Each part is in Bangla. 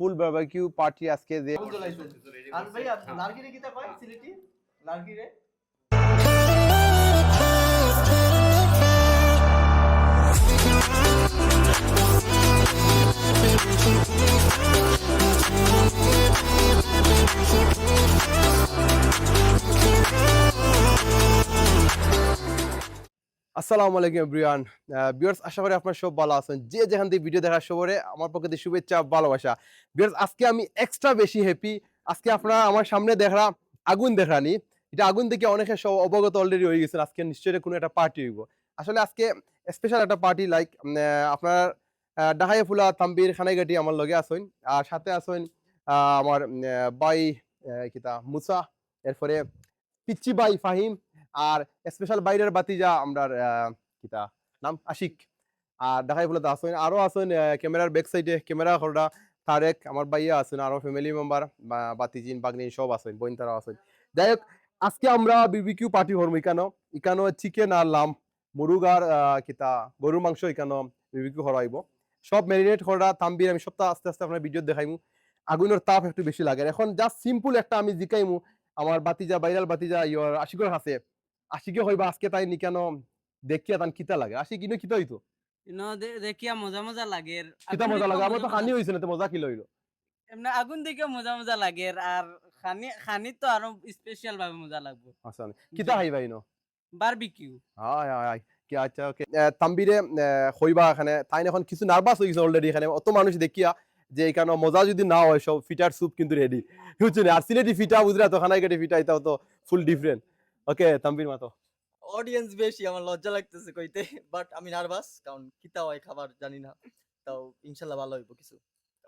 ফুল বারবিকিউ পার্টি আজকে যে আর ভাই কিতা কয় সিলেটি? আসসালামু আলাইকুম এভরিওয়ান। ভিউয়ার্স আশা করি আপনার সব ভালো আছেন। যে যেখান থেকে ভিডিও দেখার সবরে আমার পক্ষ শুভেচ্ছা ভালোবাসা। ভিউয়ার্স আজকে আমি এক্সট্রা বেশি হ্যাপি আজকে আপনারা আমার সামনে দেখা আগুন দেখানি। এটা আগুন দেখে অনেকে সব অবগত অলরেডি হয়ে গেছেন। আজকে নিশ্চয়ই কোনো একটা পার্টি হইব। আসলে আজকে স্পেশাল একটা পার্টি লাইক আপনার ডাহাইয়া ফুলা তাম্বির খানাইগাটি আমার লগে আছেন। আর সাথে আহ, আমার বাই কিতা মুসা। এরপরে পিচ্চি বাই ফাহিম। আর স্পেশাল বাইরের বাতিজা আমরা কিতা নাম আশিক। আর দেখাই বলে আসেন আরও আছেন ক্যামেরার ব্যাক সাইডে ক্যামেরা করডা তারেক, আমার ভাইয়া আছেন, আরও ফ্যামিলি মেম্বার বাতিজিন বাগনি সব আছেন, বোন তারা আছেন। যাই হোক আজকে আমরা বিবিকিউ পার্টি করব ইকানো। ইকানো চিকেন আর লাম, মুরুগ আর কিতা গরুর মাংস ইকানো বিবিকিউ হরাইব সব ম্যারিনেট করা তাম্বির, আমি সপ্তাহ আস্তে আস্তে আপনার ভিডিও দেখাইমু। আগুনের তাপ একটু বেশি লাগে। এখন জাস্ট সিম্পল একটা আমি জিকাইমু। আমার বাতিজা বাইরাল বাতিজা ইয়র আশিকর কাছে। আশিকে হইবা আজকে তাই নি কেন? দেখিয়া তান কিতা লাগে। আশি কিনো কিতা হইতো? দেখিয়া মজা মজা লাগে। কিতা মজা লাগে। আমার তো খানি হইছে না তো মজা কি লইলো এমনি আগুন দেখে মজা মজা লাগে আর খানি খানি তো আরও স্পেশাল ভাবে মজা লাগবে। আচ্ছা কিতা হাইবা ইনো বারবিকিউ হাই হাই হাই। কি আচ্ছা ওকে তাম্বিরে হইবা এখানে তাই এখন কিছু নার্ভাস হয়ে গেছে অলরেডি এখানে। অত মানুষ দেখিয়া যে এখানে মজা যদি না হয় সব ফিটার স্যুপ কিন্তু রেডি বুঝছ না? আর সিলেটি ফিটা বুঝলা তো খানাই কেটে ফিটা এটাও তো ফুল ডিফারেন্ট ওকে তাম্বির মাতো। অডিয়েন্স বেশি আমার লজ্জা লাগতেছে কইতে বাট আমি নার্ভাস কারণ কিতা হয় খাবার জানি না তাও ইনশাল্লাহ ভালো হইব কিছু।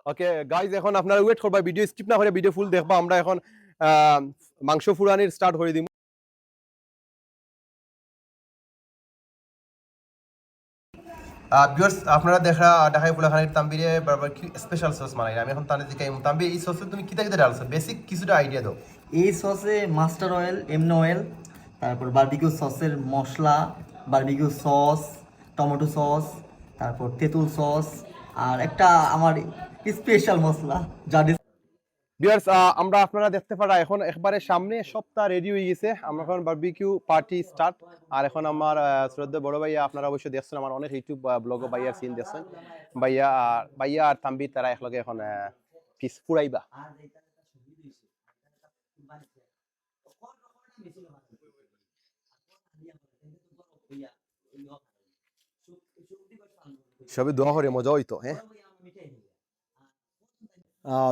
ওকে গাইজ এখন আপনারা ওয়েট করবা ভিডিও স্কিপ না করে ভিডিও ফুল দেখবা আমরা এখন আহ, মাংস ফুরানির স্টার্ট করে দিব ভিউয়ার্স আপনারা দেখা দেখাই ফুলাখানির তাম্বিরে বারবারকিউ স্পেশাল সস বানাই আমি এখন তানে দিকাই তাম্বি এই সসে তুমি কিতা কিতা ডালছো বেসিক কিছুটা আইডিয়া দাও। এই সসে মাস্টার অয়েল এমনো অয়েল তারপর বার্বিকিউ সসের মশলা বারবিকিউ সস টমেটো সস তারপর তেঁতুল সস আর একটা আমার স্পেশাল মশলা যা ভিউয়ার্স আমরা আপনারা দেখতে পারা, এখন একবারে সামনে সপ্তাহ রেডি হয়ে গেছে। আমরা এখন বারবিকিউ পার্টি স্টার্ট আর এখন আমার শ্রদ্ধা বড় ভাইয়া, আপনারা অবশ্যই দেখছেন, আমার অনেক ইউটিউব ব্লগ ভাইয়ার সিন দেখছেন। ভাইয়া আর ভাইয়া আর তাম্বির তারা একলগে এখন পিস ফুরাইবা। সবই দোয়া করে মজা হইতো হ্যাঁ?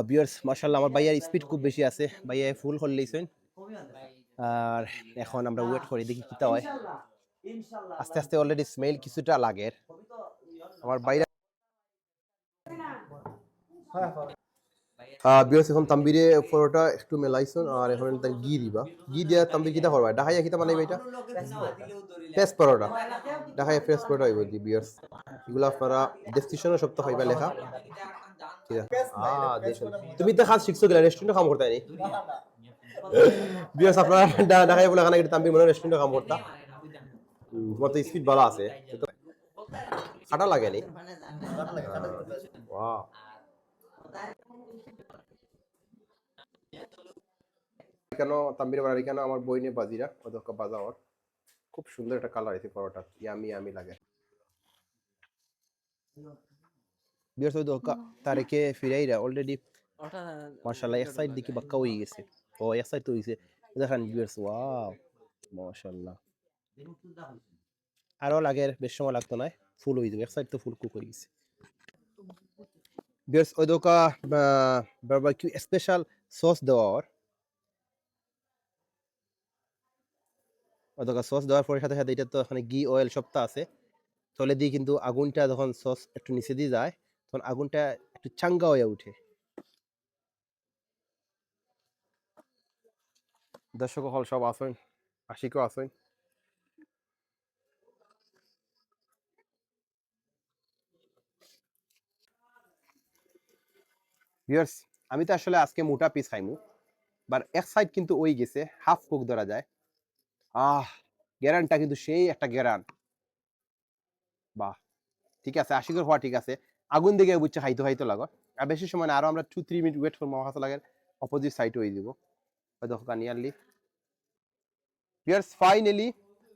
বিয়ার্স মাশাল্লাহ আমার ভাইয়ার স্পিড খুব বেশি আছে। ভাইয়া ফুল করে লইছেন আর এখন আমরা ওয়েট করি, দেখি কিতা হয়। আস্তে আস্তে অলরেডি স্মেল কিছুটা লাগে। আমার বাইরে বিয়ার্স এখন তাম্বিরে পরোটা একটু মেলাইছেন আর এখন ঘি দিবা। ঘি দিয়া তাম্বির কিতা করবা? ডাহাইয়া কিতা বানাইবা এটা? ফ্রেশ পরোটা। ডাহাইয়া ফ্রেশ পরোটা হইব দি বিয়ার্স এগুলো আপনারা ডেসক্রিপশনে হইবা লেখা। তুমি তো খাস শিখছো গেলা রেস্টুরেন্টে কাম করতে বিয়ার্স আপনারা ডা- ঢাকায় বলে খানা তাম্বির মনে রেস্টুরেন্টে কাম করতা। তোমার তো স্পিড ভালো আছে। খাটা লাগে নি? ওয়াও কেন তাম্বির বাড়ি কেন আমার বই নিয়ে বাজিরা অদক্ষ বাজা ওর খুব সুন্দর একটা কালার আছে পরোটা ইয়ামি ইয়ামি লাগে। বিয়ার্স ওই দোকা তারেকে ফিরাইরা অলরেডি মাশাআল্লাহ এক সাইড দিকে বাক্কা হয়ে গেছে। ও এক সাইড তো হইছে। দেখেন ভিউয়ার্স ওয়াও মাশাআল্লাহ। আরও লাগে বেশ সময় লাগতো না ফুল হয়ে যাবে এক সাইড তো ফুল কুক হয়ে গেছে। ভিউয়ার্স ওই দোকা বারবিকিউ স্পেশাল সস দেওয়া দোকা সস দেওয়ার পরে সাথে সাথে এটা তো এখানে ঘি অয়েল সবটা আছে। তলে দিয়ে কিন্তু আগুনটা যখন সস একটু নিচে দিয়ে যায়, তখন আগুনটা একটু চাঙ্গা হয়ে উঠে দর্শক হল সব আসেন আশিকও আসেন ভিউয়ার্স আমি তো আসলে আজকে মোটা পিস খাইমু বাট এক সাইড কিন্তু ওই গেছে হাফ কুক ধরা যায়। আহ, গ্যারানটা কিন্তু সেই একটা গ্যারান। বাহ! ঠিক আছে আশিকের হওয়া ঠিক আছে। আগুন দিকে বুঝছে খাইতে খাইতে লাগো। আর বেশি সময় না, আরও আমরা টু থ্রি মিনিট ওয়েট করব কাছে লাগে অপোজিট সাইড হয়ে দিব দেখো নিয়ারলি ইয়ার্স ফাইনালি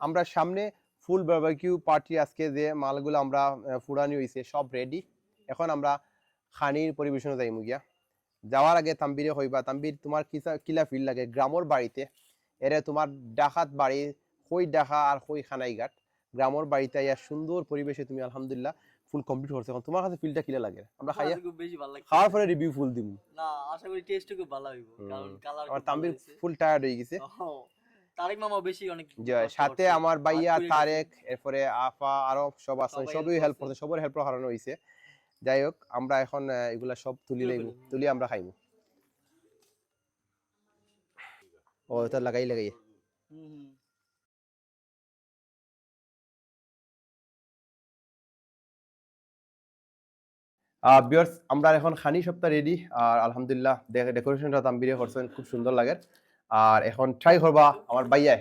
আমরা সামনে ফুল বারবিকিউ পার্টি আজকে যে মালগুলো আমরা ফুরানি হইছে, সব রেডি এখন আমরা খানির পরিবেশনে যাইমু গিয়া। যাওয়ার আগে তাম্বিরে হইবা। তাম্বির, তোমার কিলা ফিল লাগে? গ্রামর বাড়িতে। এরে তোমার ডাকাত বাড়ি কই ডাকা আর কই খানাইঘাট গ্রামর বাড়িতে ইয়া সুন্দর পরিবেশে তুমি আলহামদুলিল্লাহ ফুল কমপ্লিট করছ। এখন তোমার কাছে ফিলটা কিলা লাগে? আমরা খাইয়া খুব বেশি ভালো লাগছে খাওয়ার পরে রিভিউ ফুল দিব না আশা করি টেস্ট খুব ভালো হইব। কারণ কালার আমার তাম্বির ফুল টায়ার্ড হয়ে গেছে। তারেক মামা বেশি অনেক যে কষ্ট সাথে আমার ভাইয়া তারেক এরপরে আফা আরও সব আছে সবাই হেল্প করছে। সবার হেল্প হারানো হয়েছে যাই হোক আমরা এখন এগুলা সব তুলি তুলে লইব তুলি আমরা খাইব। ও এটা লাগাই লাগাই। বিয়ার্স আমরা এখন খানি সপ্তাহ রেডি আর আলহামদুলিল্লাহ ডেকোরেশনটা তাম্বিরে করছেন খুব সুন্দর লাগে। আর এখন ট্রাই করবা আমার ভাইয়া।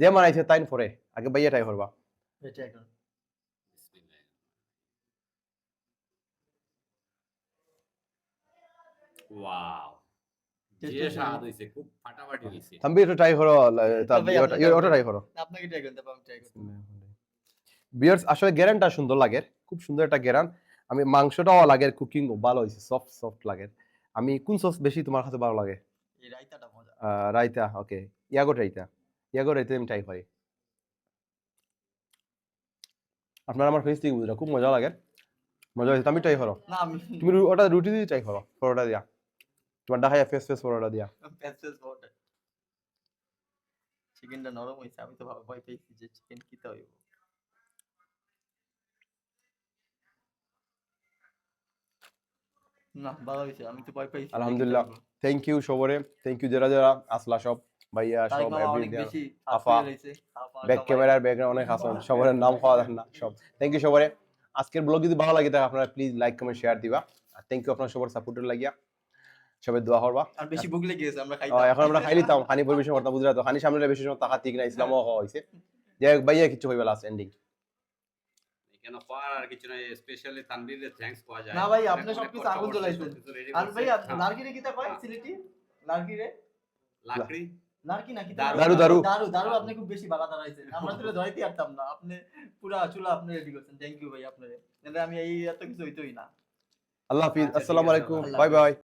যে মানাইছে তাইন পরে আগে ভাইয়া ট্রাই করবা। ওয়াও Taste যে হয়েছে স্বাদ নাকি? হইছে খুব ফাটাফাটি হইছে তাম্বি একটু ট্রাই করো ওটা ট্রাই করো। আপনাকে ট্রাই করতে পারব ট্রাই করতে বিয়ার্স আসলে গেরানটা সুন্দর লাগে। খুব সুন্দর একটা গেরান আমি মাংসটাও লাগে কুকিং ভালো হয়েছে সফট সফট লাগে। আমি কোন সস বেশি তোমার কাছে ভালো লাগে? রায়তা ওকে ইয়াগো রাইতা ইয়াগো রাইতা। আমি ট্রাই করি। আপনার আমার ফেস থেকে বুঝলা খুব মজা লাগে। মজা হয়েছে তুমি ট্রাই করো। না তুমি ওটা রুটি দিয়ে ট্রাই করো পরোটা দিয়া। তোমার দেখায় ফেস ফেস পরোটা দিয়া প্যাসেজ বটে চিকেনটা নরম হইছে আমি তো ভয় পেয়েছি যে চিকেন কিতে হইব না ভালো হইছে আমি তো ভয় পেয়েছি আলহামদুলিল্লাহ। থ্যাংক ইউ সবরে থ্যাংক ইউ যারা যারা আসলা সব ভাইয়া সব বেশি আফা, ব্যাক ক্যামেরার ব্যাকগ্রাউন্ড অনেক আসন সবার নাম খাওয়া দেন না সব থ্যাংক ইউ সবারে আজকের ব্লগ যদি ভালো লাগে তাহলে আপনারা প্লিজ লাইক কমেন্ট শেয়ার দিবা। আর থ্যাংক ইউ আপনার সবার সাপোর্টের লাগিয়া। সবাই দোয়া করবা। আর বেশি ভুগ লেগে আমরা খাইতাম। এখন আমরা খানি পরিবেশন করতাম বুঝলা তো? খানি সামনে বেশি সময় তাকা ঠিক না ইসলামও হওয়া হয়েছে যে ভাইয়া কিছু হইবা লাস্ট এন্ডিং এখানে পাওয়ার আর কিছু নাই স্পেশালি তানভীরের থ্যাঙ্কস পাওয়া যায়। না ভাই, আপনি অনেক সবকিছু আগুন করছে, জ্বালাইছেন। সবকিছু ready আর ভাই হ্যাঁ, কিতা কয় সিলেটি লার্কিরে লাকড়ি? লার্কি নাকি? দারু, দারু, দারু। দারু দারু আপনি খুব বেশি বালা দাঁড়াইছেন আমরা তো ধরাইতে পারতাম না। আপনি পুরা চুলা আপনি রেডি করছেন। থ্যাংক ইউ ভাই আপনারে। নাহলে আমি এই এত কিছু হইতোই না। আল্লাহ হাফিজ। আচ্ছা, আসসালামু আলাইকুম। Bye bye